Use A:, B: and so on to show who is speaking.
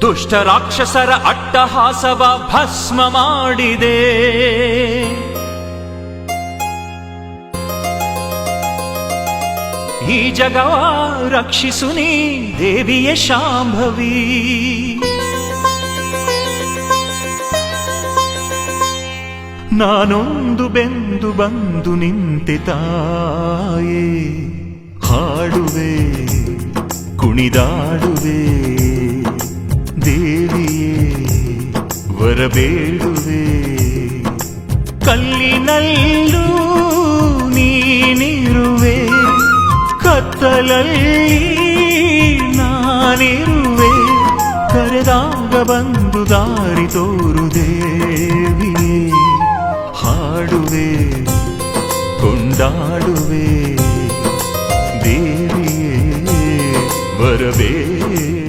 A: ದುಷ್ಟ ರಾಕ್ಷಸರ ಅಟ್ಟಹಾಸವ ಭಸ್ಮ ಮಾಡಿದೆ. ಈ ಜಗವ ರಕ್ಷಿಸು ನೀ ದೇವಿಯ ಶಾಂಭವಿ. ನಾನೊಂದು ಬೆಂದು ಬಂದು ನಿಂತಿತಾಯೇ ಹಾಡುವೆ, ಕುಣಿದಾಡುವೆ. ವರಬೇಡುವೆ ಕಲ್ಲಿನಲ್ಲೂ ನೀನಿರುವೆ. ಕತ್ತಲಲ್ಲಿ ನಾನಿರುವೆ. ಕರೆದಾಗ ಬಂದು ದಾರಿ ತೋರುದೇವಿಯೇ ಹಾಡುವೆ ಕೊಂಡಾಡುವೆ. ದೇವಿಯೇ ಬರಬೇಡುವೆ